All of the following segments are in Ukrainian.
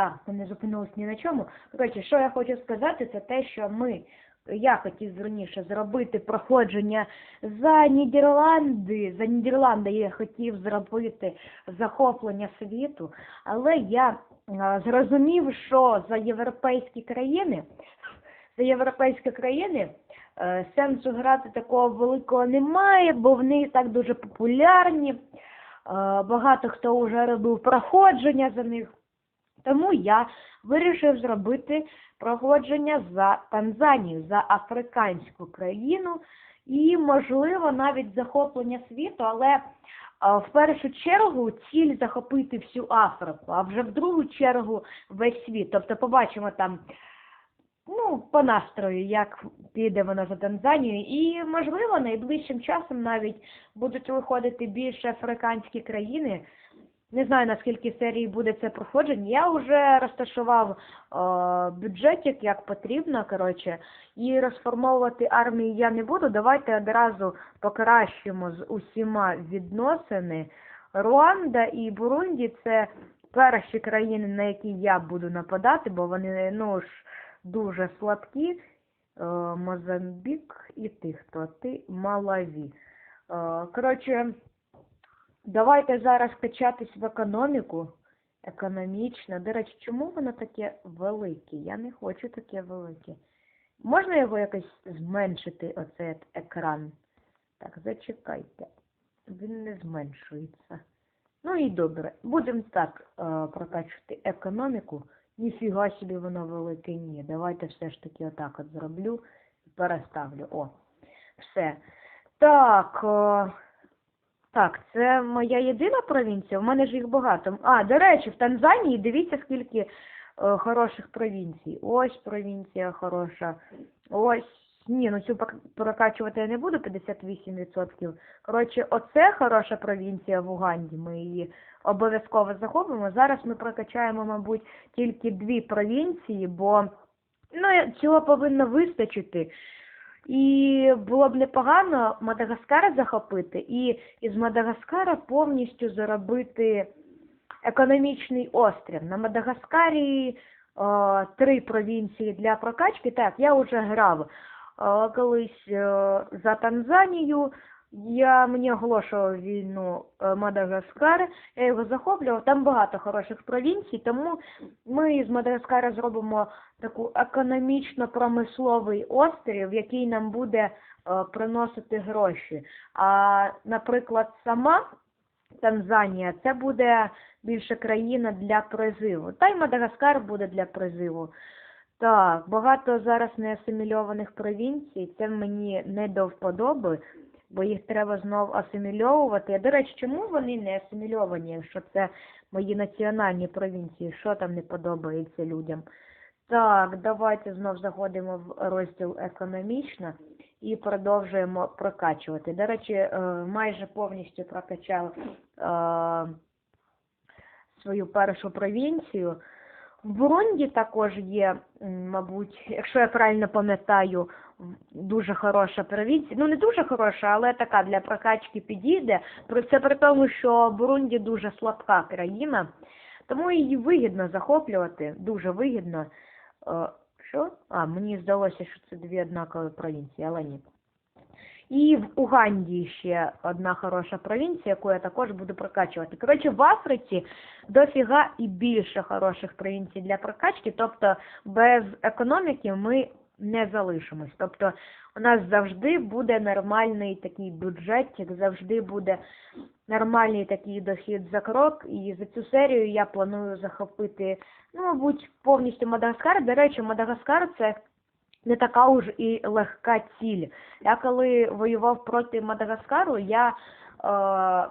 А, ми не зупинились ні на чому. Коротше, що я хочу сказати, це те, що ми. Я хотів раніше зробити проходження за Нідерланди. За Нідерланди я хотів зробити захоплення світу, але я зрозумів, що за європейські країни, за європейські країни е, сенсу грати такого великого немає, бо вони і так дуже популярні. Е, багато хто вже робив проходження за них. Тому я вирішив зробити проходження за Танзанію, за африканську країну і, можливо, навіть захоплення світу, але в першу чергу ціль захопити всю Африку, а вже в другу чергу весь світ. Тобто побачимо там, ну, по настрою, як піде воно за Танзанію, і, можливо, найближчим часом навіть будуть виходити більше африканські країни. Не знаю, наскільки серії буде це проходження. Я вже розташував е, бюджетик, як потрібно, коротше, і розформовувати армії я не буду. Давайте одразу покращимо з усіма відносини. Руанда і Бурунді це перші країни, на які я буду нападати, бо вони ну ж дуже слабкі. Е, Мозамбік і ти хто? Ти Малаві. Е, коротше. Давайте зараз качатись в економіку. Економічно. До речі, чому воно таке велике? Я не хочу таке велике. Можна його якось зменшити, оцей екран? Так, зачекайте. Він не зменшується. Ну і добре. Будемо так е, прокачувати економіку. Ніфіга собі воно велике. Ні. Давайте все ж таки отак от зроблю і переставлю. О, все. Так. Е, так, це моя єдина провінція. У мене ж їх багато. А, до речі, в Танзанії дивіться, скільки е, хороших провінцій. Ось провінція хороша. Ось. Ні, ну цю прокачувати я не буду 58%. Коротше, оце хороша провінція в Уганді. Ми її обов'язково захопимо. Зараз ми прокачаємо, мабуть, тільки дві провінції, бо ну, цього повинно вистачити. І було б непогано Мадагаскар захопити і із Мадагаскара повністю заробити економічний острів. На Мадагаскарі е, три провінції для прокачки. Так, я вже грав е, колись е, за Танзанію. Я мені оголошував війну е, Мадагаскар, я його захоплював. Там багато хороших провінцій, тому ми з Мадагаскара зробимо таку економічно-промисловий острів, який нам буде е, приносити гроші. А, наприклад, сама Танзанія це буде більше країна для призиву. Та й Мадагаскар буде для призиву. Так, багато зараз неасимільованих провінцій. Це мені не до вподоби, бо їх треба знов асимільовувати. До речі, чому вони не асимільовані, якщо це мої національні провінції? Що там не подобається людям? Так, давайте знов заходимо в розділ економічно і продовжуємо прокачувати. До речі, е, майже повністю прокачав е, свою першу провінцію. В Бурунді також є, мабуть, якщо я правильно пам'ятаю, дуже хороша провінція. Ну, не дуже хороша, але така для прокачки підійде. Це при тому, що Бурунді дуже слабка країна, тому її вигідно захоплювати, дуже вигідно. Е, Що? А, мені здалося, що це дві однакові провінції, але ні. І в Уганді ще одна хороша провінція, яку я також буду прокачувати. Коротше, в Африці дофіга і більше хороших провінцій для прокачки, тобто без економіки ми не залишимось. Тобто у нас завжди буде нормальний такий бюджетик, завжди буде нормальний такий дохід за крок. І за цю серію я планую захопити, ну, мабуть, повністю Мадагаскар. До речі, Мадагаскар це не така уж і легка ціль. Я коли воював проти Мадагаскару, я е,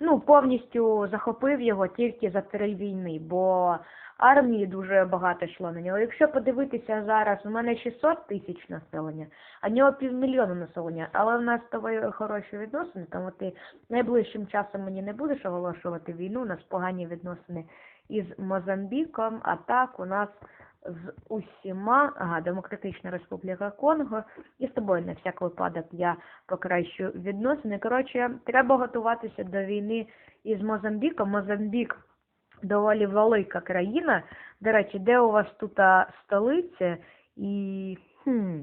ну, повністю захопив його тільки за три війни, бо армії дуже багато йшло на нього. Якщо подивитися зараз, у мене 600 тисяч населення, а нього півмільйона населення, але в нас з хороші відносини, тому ти найближчим часом мені не будеш оголошувати війну, у нас погані відносини із Мозамбіком, а так у нас з усіма, ага, Демократична Республіка Конго, і з тобою на всяк випадок я покращу відносини. Коротше, треба готуватися до війни із Мозамбіком. Мозамбік доволі велика країна. До речі, де у вас тут столиця? І хм,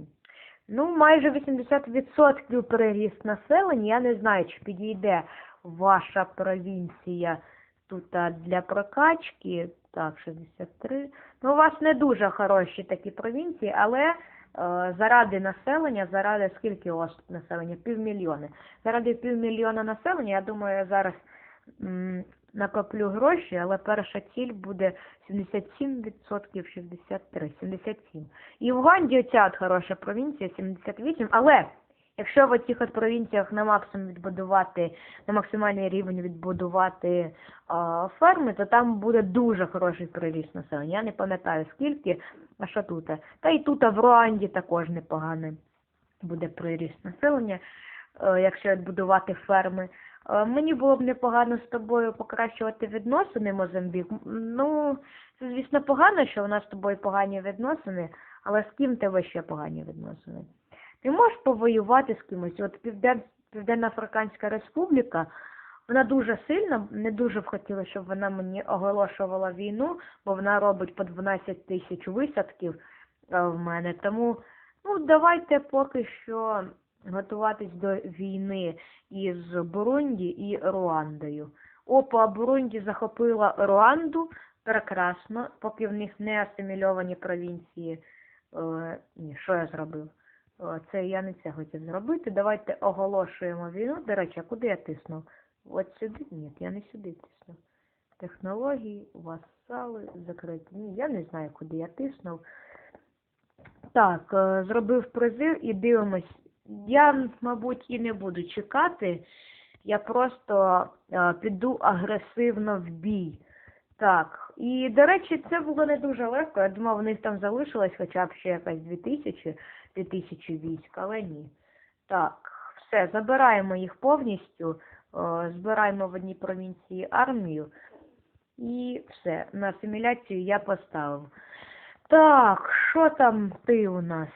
ну, майже 80% приріст населення. Я не знаю, чи підійде ваша провінція тут для прокачки. Так, 63. Ну, у вас не дуже хороші такі провінції, але е, заради населення, заради скільки у вас населення? Півмільйони. Заради півмільйона населення, я думаю, зараз накоплю гроші, але перша ціль буде 77%, 63, 77. І в Уганді оця от хороша провінція, 78, але якщо в цих от провінціях на максимум відбудувати, на максимальний рівень відбудувати а, ферми, то там буде дуже хороший приріст населення. Я не пам'ятаю скільки, а що тут. Та і тут а в Руанді також непоганий буде приріст населення, е, якщо відбудувати ферми. Е, Мені було б непогано з тобою покращувати відносини, Мозамбік. Ну, це, звісно, погано, що у нас з тобою погані відносини, але з ким тебе ще погані відносини? Ти можеш повоювати з кимось? От Півден... Південно-Африканська Республіка, вона дуже сильна, не дуже б хотіла, щоб вона мені оголошувала війну, бо вона робить по 12 тисяч висадків е, в мене. Тому ну, давайте поки що готуватись до війни із Бурунді і Руандою. Опа, Бурунді захопила Руанду, прекрасно, поки в них не асимільовані провінції. Е, ні, що я зробив? Е, Це я не це хотів зробити. Давайте оголошуємо війну. До речі, а куди я тиснув? От сюди? Ні, я не сюди тиснув. Технології, васали, закриті. Ні, я не знаю, куди я тиснув. Так, е, зробив призив і дивимось. Я, мабуть, і не буду чекати. Я просто е, піду агресивно в бій. Так, і, до речі, це було не дуже легко. Я думав, в них там залишилось хоча б ще якась 2000, 2000 військ, але ні. Так, все, забираємо їх повністю, е, збираємо в одній провінції армію. І все, на асиміляцію я поставив. Так, що там ти у нас?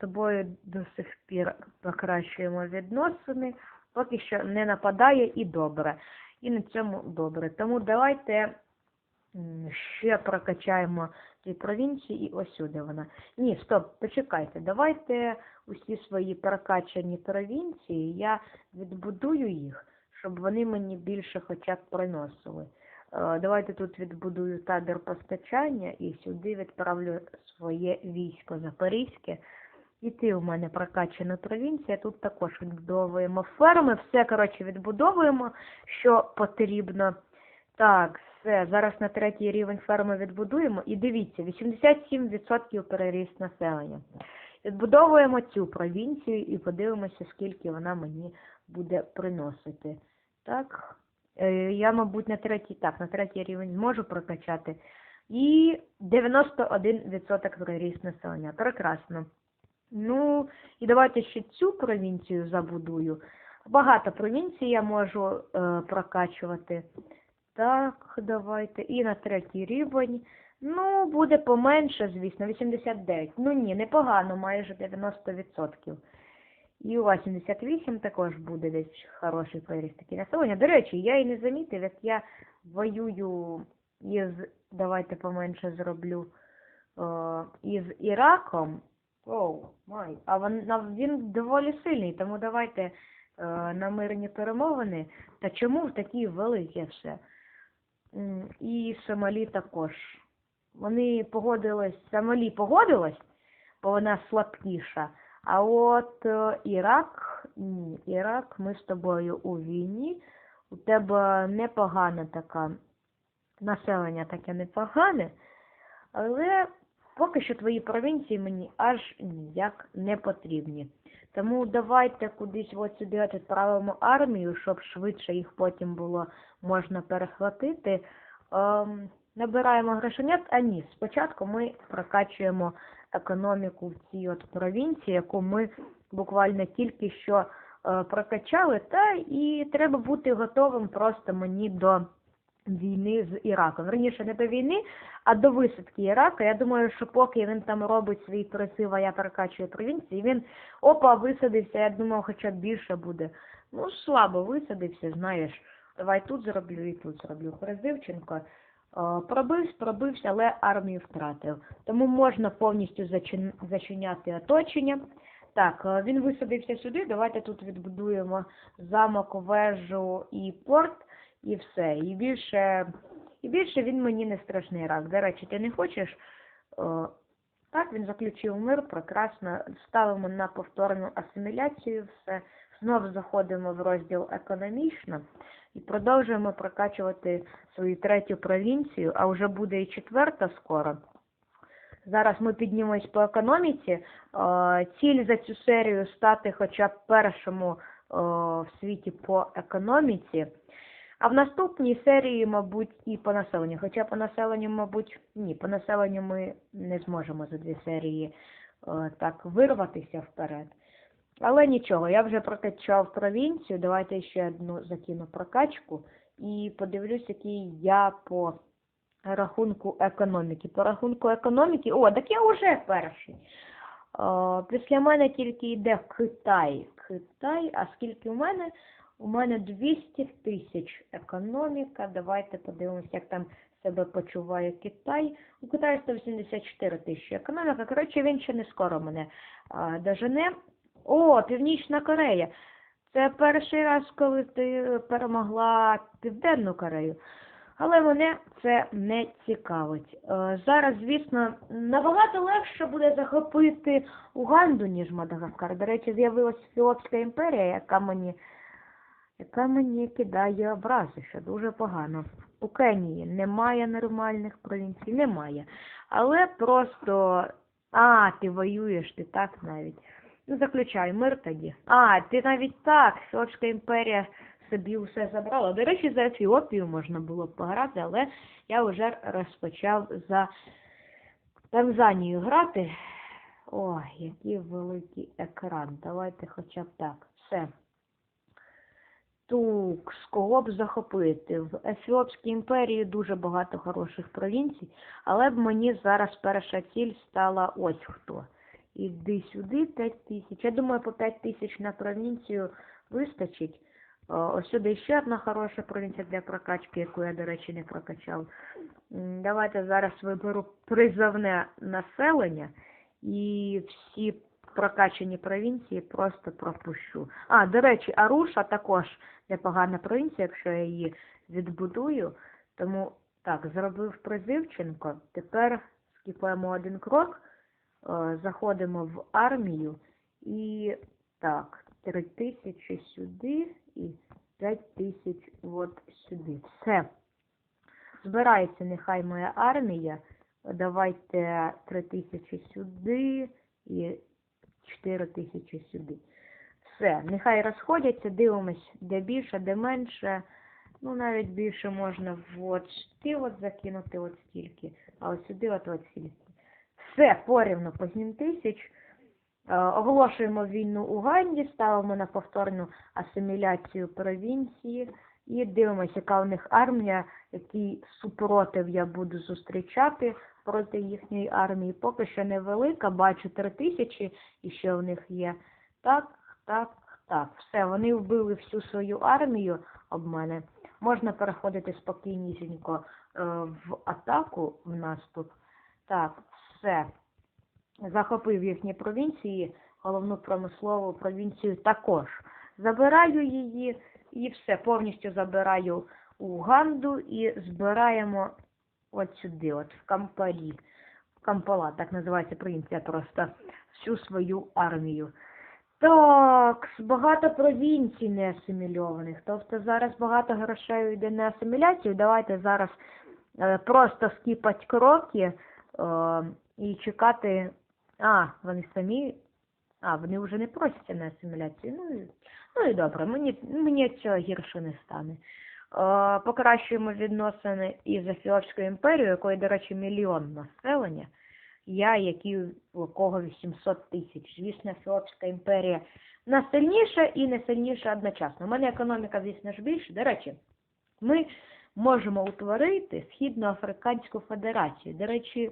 Тобою до сих пір покращуємо відносини. Поки що не нападає і добре. І на цьому добре. Тому давайте ще прокачаємо ці провінції і ось сюди вона. Ні, стоп, почекайте. Давайте усі свої прокачані провінції я відбудую їх, щоб вони мені більше хоча б приносили. Е, Давайте тут відбудую табір постачання і сюди відправлю своє військо Запорізьке. І ти у мене прокачана провінція. Тут також відбудовуємо ферми. Все, коротше, відбудовуємо, що потрібно. Так, все. Зараз на третій рівень ферми відбудуємо. І дивіться, 87% переріст населення. Відбудовуємо цю провінцію і подивимося, скільки вона мені буде приносити. Так, е, я, мабуть, на третій, так, на третій рівень зможу прокачати. І 91% приріст населення. Прекрасно. Ну, і давайте ще цю провінцію забудую. Багато провінцій я можу е, прокачувати. Так, давайте. І на третій рівень. Ну, буде поменше, звісно, 89. Ну ні, непогано, майже 90%. І у вас 78 також буде десь хороший приріст такий населення. До речі, я і не замітив, як я воюю із, давайте поменше зроблю, е, із Іраком. Оу, май. А він, він доволі сильний, тому давайте е, на мирні перемовини. Та чому в такі великі все? І Сомалі також. Вони погодились, Сомалі погодилась, бо вона слабкіша. А от е, Ірак, ні, Ірак, ми з тобою у війні. У тебе непогана така населення таке непогане, але поки що твої провінції мені аж ніяк не потрібні. Тому давайте кудись от сюди відправимо армію, щоб швидше їх потім було можна перехватити. Ем, набираємо грошенят, а ні, спочатку ми прокачуємо економіку в цій от провінції, яку ми буквально тільки що е, прокачали, та і треба бути готовим просто мені до війни з Іраком. Верніше, не до війни, а до висадки Ірака. Я думаю, що поки він там робить свій призив, а я прокачую провінції, він опа, висадився, я думав, хоча б більше буде. Ну, слабо висадився, знаєш. Давай тут зроблю і тут зроблю. Призивченко. Пробився, пробився, але армію втратив. Тому можна повністю зачин- зачиняти оточення. Так, е, він висадився сюди. Давайте тут відбудуємо замок, вежу і порт, і все. І більше, і більше він мені не страшний рак. До речі, ти не хочеш? Е, Так, він заключив мир, прекрасно. Ставимо на повторну асиміляцію, все. Знову заходимо в розділ економічно і продовжуємо прокачувати свою третю провінцію, а вже буде і четверта скоро. Зараз ми піднімемось по економіці. Ціль за цю серію стати хоча б першому в світі по економіці. А в наступній серії, мабуть, і по населенню. Хоча по населенню, мабуть, ні, по населенню ми не зможемо за дві серії е, так вирватися вперед. Але нічого, я вже прокачав провінцію. Давайте ще одну закину прокачку і подивлюсь, який я по рахунку економіки. По рахунку економіки. О, так я вже перший. Е, Після мене тільки йде Китай. Китай, а скільки у мене? У мене 200 тисяч економіка. Давайте подивимося, як там себе почуває Китай. У Китаї 184 тисячі економіка. Коротше, він ще не скоро мене а, дожене. О, Північна Корея. Це перший раз, коли ти перемогла Південну Корею. Але мене це не цікавить. Е, Зараз, звісно, набагато легше буде захопити Уганду, ніж Мадагаскар. До речі, з'явилася Фіопська імперія, яка мені, яка мені кидає образи, що дуже погано. У Кенії немає нормальних провінцій, немає. Але просто. А, ти воюєш, ти так навіть. Ну, заключай мир тоді. А, ти навіть так. Фіопська імперія собі все забрала. До речі, за Ефіопію можна було б пограти, але я вже розпочав за Танзанію грати. Ой, який великий екран. Давайте хоча б так. Все. Тук, з кого б захопити? В Ефіопській імперії дуже багато хороших провінцій, але б мені зараз перша ціль стала ось хто. Іди сюди 5 тисяч. Я думаю, по 5 тисяч на провінцію вистачить. Ось сюди ще одна хороша провінція для прокачки, яку я, до речі, не прокачав. Давайте зараз виберу призовне населення і всі прокачані провінції просто пропущу. А, до речі, Аруша також непогана провінція, якщо я її відбудую. Тому так, зробив призивченко. Тепер скіпаємо один крок, е, заходимо в армію і так, три тисячі сюди і п'ять тисяч от сюди. Все. Збирається нехай моя армія. Давайте три тисячі сюди і чотири тисячі сюди. Все, нехай розходяться, дивимось, де більше, де менше. Ну, навіть більше можна от сюди от закинути от стільки, а от сюди от от стільки. Все, порівну по 7 тисяч. Е, Оголошуємо війну Уганді, ставимо на повторну асиміляцію провінції і дивимося, яка у них армія, який супротив я буду зустрічати проти їхньої армії. Поки що невелика, бачу 3 тисячі і ще у них є. Так, так, так. Все, вони вбили всю свою армію об мене. Можна переходити спокійнісінько е, в атаку, в наступ. Так, все захопив їхні провінції, головну промислову провінцію також. Забираю її і все, повністю забираю Уганду і збираємо от сюди, от в Кампалі. Кампала, так називається провінція просто, всю свою армію. Так, багато провінцій не асимільованих. Тобто зараз багато грошей йде на асиміляцію. Давайте зараз е, просто скіпати кроки е, і чекати. А, вони самі. А, вони вже не просяться на асиміляцію. Ну, ну і добре, мені, мені цього гірше не стане. Е, покращуємо відносини із Ефіопською імперією, якої, до речі, мільйон населення. Я, який у кого 800 тисяч. Звісно, Ефіопська імперія не сильніша і не сильніша одночасно. У мене економіка, звісно ж, більше. До речі, ми можемо утворити Східноафриканську Федерацію. До речі,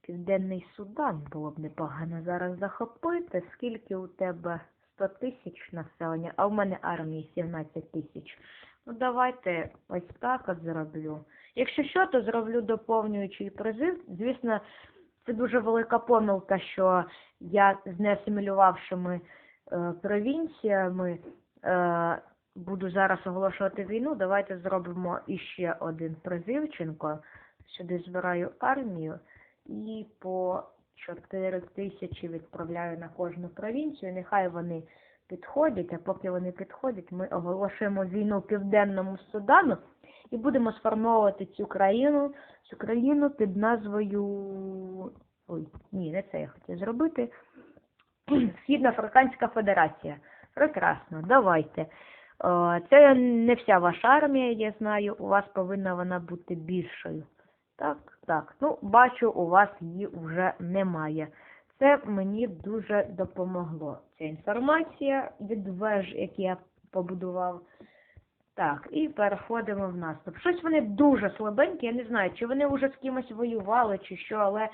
Південний Судан було б непогано зараз захопити. Скільки у тебе 100 тисяч населення, а в мене армії 17 тисяч. Ну, давайте ось так от зроблю. Якщо що, то зроблю доповнюючий призив. Звісно, це дуже велика помилка, що я з неасимілювавшими е, провінціями е, буду зараз оголошувати війну. Давайте зробимо іще один призивченко. Сюди збираю армію і по 4 тисячі відправляю на кожну провінцію. Нехай вони підходять, а поки вони підходять, ми оголошуємо війну Південному Судану і будемо сформовувати цю країну, цю країну під назвою. Ой, ні, не це я хотів зробити. Східноафриканська Федерація. Прекрасно, давайте. Е, Це не вся ваша армія, я знаю. У вас повинна вона бути більшою. Так, так. Ну, бачу, у вас її вже немає. Це мені дуже допомогло. Ця інформація від веж, які я побудував. Так, і переходимо в наступ. Щось вони дуже слабенькі, я не знаю, чи вони вже з кимось воювали, чи що, але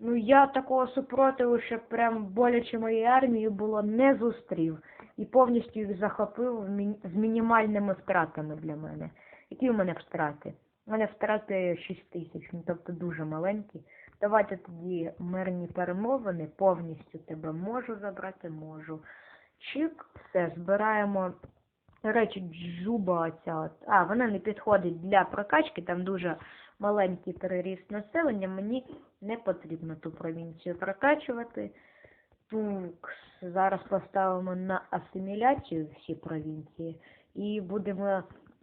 ну я такого супротиву, що прям боляче моєї армії було не зустрів. І повністю їх захопив з мінімальними втратами для мене. Які у мене втрати? У мене втрати 6 тисяч, ну тобто дуже маленькі. Давайте тоді мирні перемовини, повністю тебе можу забрати, можу. Чик, все, збираємо. Речі, джуба от. А, вона не підходить для прокачки, там дуже маленький переріст населення. Мені не потрібно ту провінцію прокачувати. Тукс. Зараз поставимо на асиміляцію всі провінції і будемо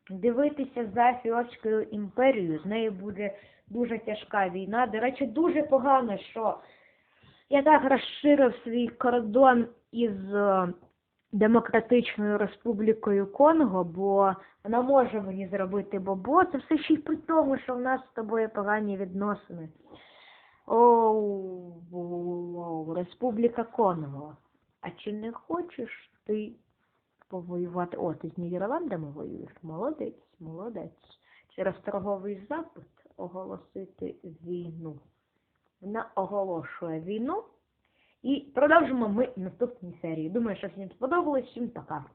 дивитися за Фіотською імперією. З нею буде дуже тяжка війна. До речі, дуже погано, що я так розширив свій кордон із е, Демократичною Республікою Конго, бо вона може мені зробити бобо. Це все ще й при тому, що в нас з тобою погані відносини. Оу, Республіка Конго. А чи не хочеш ти повоювати? О, ти з Нідерландами воюєш? Молодець, молодець. Через торговий запит оголосити війну. Вона оголошує війну. І продовжимо ми наступні серії. Думаю, що всім сподобалось. Всім пока.